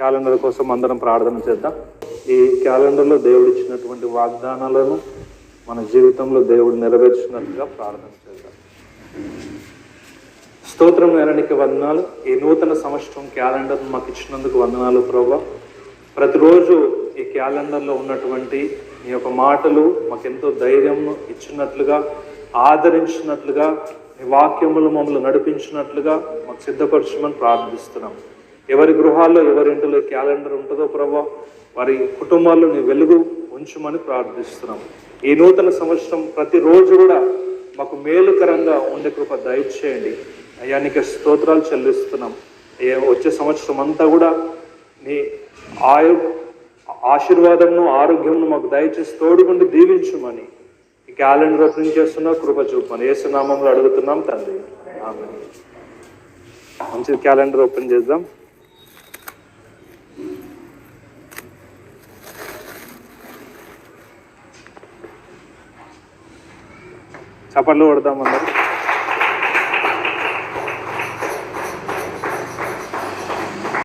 Calendar కోసం అందరం ప్రార్థన చేద్దాం. ఈ క్యాలెండర్లో దేవుడు ఇచ్చినటువంటి వాగ్దానాలను మన జీవితంలో దేవుడు నెరవేర్చినట్టుగా ప్రార్థన చేద్దాం. స్తోత్రం నేరానికి వందనాలు. ఈ నూతన సంవత్సరం క్యాలెండర్ మాకు ఇచ్చినందుకు వందనాలు ప్రభా. ప్రతిరోజు ఈ క్యాలెండర్లో ఉన్నటువంటి మీ యొక్క మాటలు మాకెంతో ధైర్యం ఇచ్చినట్లుగా ఆదరించినట్లుగా మీ వాక్యములు మమ్మల్ని నడిపించినట్లుగా మాకు సిద్ధపరచమని ప్రార్థిస్తున్నాం. ఎవరి గృహాల్లో ఎవరింటిలో క్యాలెండర్ ఉంటుందో ప్రభా వారి కుటుంబాల్లో నీ వెలుగు ఉంచమని ప్రార్థిస్తున్నాం. ఈ నూతన సంవత్సరం ప్రతిరోజు కూడా మాకు మేలుకరంగా ఉండే కృప దయచేయండి. అయ్యానికి స్తోత్రాలు చెల్లిస్తున్నాం. వచ్చే సంవత్సరం అంతా కూడా నీ ఆయు ఆశీర్వాదంను ఆరోగ్యంను మాకు దయచేసి తోడుకుండి దీవించుమని ఈ క్యాలెండర్ ఓపెన్ చేస్తున్నా కృప చూపమని. ఏసునామంలో అడుగుతున్నాం తండ్రి. ఆమె మంచి క్యాలెండర్ ఓపెన్ చేద్దాం. చప్పట్లు కొడదాం